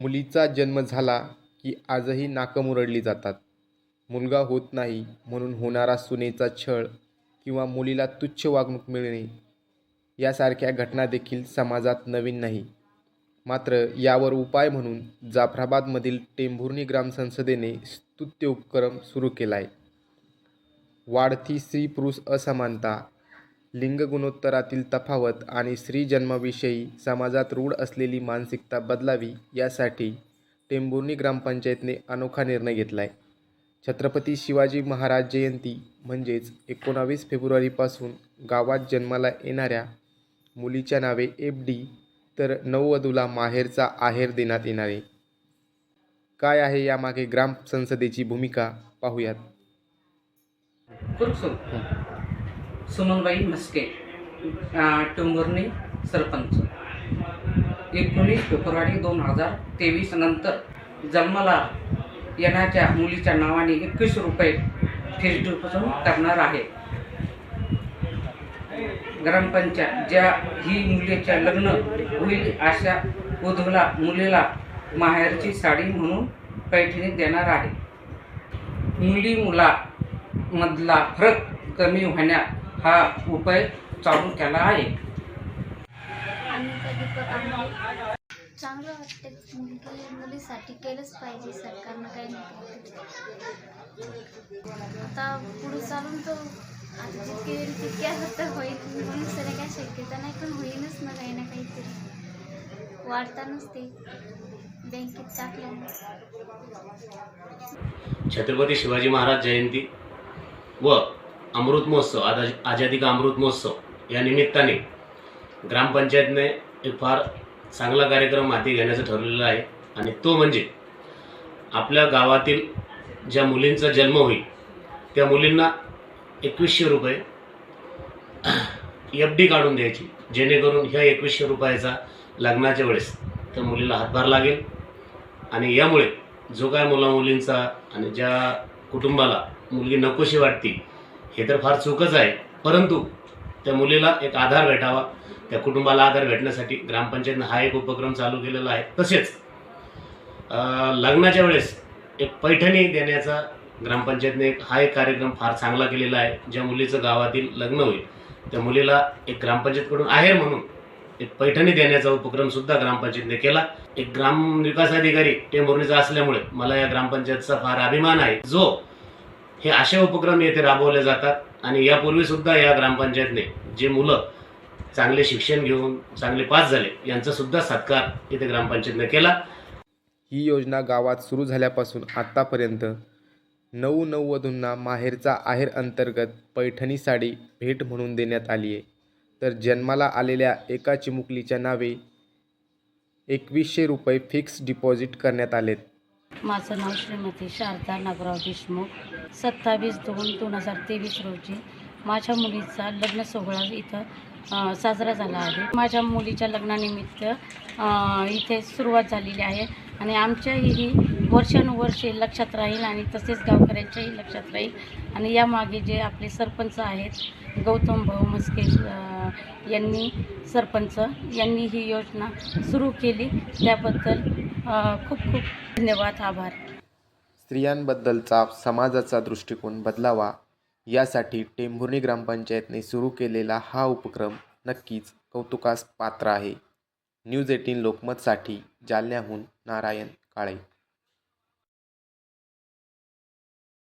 मुलीचा जन्म झाला की आजही नाकं मुरडली जातात. मुलगा होत नाही म्हणून होणारा सुनेचा छळ किंवा मुलीला तुच्छ वागणूक मिळणे यासारख्या घटना देखील समाजात नवीन नाही. मात्र यावर उपाय म्हणून जाफराबादमधील टेंभुर्णी ग्रामसंसदेने स्तुत्य उपक्रम सुरू केला आहे वाढती स्त्री पुरुष असमानता लिंग गुणोत्तरातील तफावत आणि स्त्री जन्माविषयी समाजात रूढ असलेली मानसिकता बदलावी यासाठी टेंभुर्णी ग्रामपंचायतने अनोखा निर्णय घेतला आहे छत्रपती शिवाजी महाराज जयंती म्हणजेच एकोणावीस फेब्रुवारीपासून गावात जन्माला येणाऱ्या मुलीच्या नावे एफ डी तर नववधूला माहेरचा आहेर देण्यात येणार. आहे काय आहे यामागे ग्रामसंसदेची भूमिका? पाहूयात. सुमनबाई मस्के टुंबुर्णी सरपंच. एकोणीस फेब्रुवारी दोन हजार तेवीस नंतर जन्माला येण्याच्या मुलीच्या नावाने एकवीस रुपये फीस डिपॉझिट करणार आहे. ग्रामपंचायत ज्या ही मुलीच्या लग्न होईल अशा उधवला मुलीला माहेरची साडी म्हणून पैठणी देणार आहे. मुली मुला मधला फरक कमी होण्यात हा उपाय चालू केला आहे. चांगलं वाटतं मुलगी मुलीसाठी केलंच पाहिजे सरकारनं काही ना काहीतरी आता पुढे चालून तो आता जितके तितके असं तर होईल. म्हणून सगळ्या काय शक्यता नाही पण होईनच ना काही ना काहीतरी. वाढतानाच ते बँकेत टाकल्यामुळे छत्रपती शिवाजी महाराज जयंती. व अमृत महोत्सव आदा आझादी का अमृत महोत्सव या निमित्ताने ग्रामपंचायतने एक फार चांगला कार्यक्रम हाती घेण्याचं ठरलेलं आहे. आणि तो म्हणजे आपल्या गावातील ज्या मुलींचा जन्म होईल त्या मुलींना एकवीसशे रुपये एफ डी काढून द्यायची जेणेकरून ह्या एकवीसशे रुपयाचा लग्नाच्या वेळेस त्या मुलीला हातभार लागेल. आणि यामुळे जो काय मुला मुलींचा आणि ज्या कुटुंबाला मुलगी नकोशी वाटती हे तर फार चुकच आहे. परंतु त्या मुलीला एक आधार भेटावा त्या कुटुंबाला आधार भेटण्यासाठी ग्रामपंचायतनं हा एक उपक्रम चालू केलेला आहे. तसेच लग्नाच्या वेळेस एक पैठणी देण्याचा ग्रामपंचायतने एक हा एक कार्यक्रम फार चांगला केलेला आहे ज्या मुलीचं गावातील लग्न होईल. त्या मुलीला एक ग्रामपंचायतकडून आहे म्हणून एक पैठणी देण्याचा उपक्रम सुद्धा ग्रामपंचायतने केला. एक ग्राम विकास अधिकारी टेंभुर्णीचा असल्यामुळे मला या ग्रामपंचायतचा फार अभिमान आहे. जो हे असे उपक्रम येथे राबवले जातात आणि यापूर्वी सुद्धा या ग्रामपंचायतने जे मुलं चांगले शिक्षण घेऊन चांगले पास झाले यांचा सुद्धा सत्कार इथे ग्रामपंचायतने केला. ही योजना गावात सुरू झाल्यापासून आत्तापर्यंत नऊ नववधूंना माहेरचा आहेर अंतर्गत पैठणी साडी भेट म्हणून देण्यात आली आहे. तर जन्माला आलेल्या एका चिमुकलीच्या नावे एकवीसशे रुपये फिक्स डिपॉझिट करण्यात आलेत. माझं नाव श्रीमती शारदा नागराव देशमुख. सत्तावीस दोन दोन हजार तेवीस रोजी माझ्या मुलीचा लग्न सोहळा इथं साजरा झाला आहे. माझ्या मुलीच्या लग्नानिमित्त इथे सुरुवात झालेली आहे आणि आमच्याही ही वर्षानुवर्षे लक्षात राहील आणि तसेच गावकऱ्यांच्याही लक्षात राहील. आणि यामागे जे आपले सरपंच आहेत गौतम भाऊ मस्के यांनी सरपंच यांनी ही योजना सुरू केली. त्याबद्दल खूप खूप धन्यवाद आभार. स्त्रियांबद्दलचा समाजाचा दृष्टिकोन बदलावा यासाठी टेंभुर्णी ग्रामपंचायतने सुरू केलेला हा उपक्रम नक्कीच कौतुकास पात्र आहे. न्यूज एटीन लोकमतसाठी जालन्याहून नारायण काळे.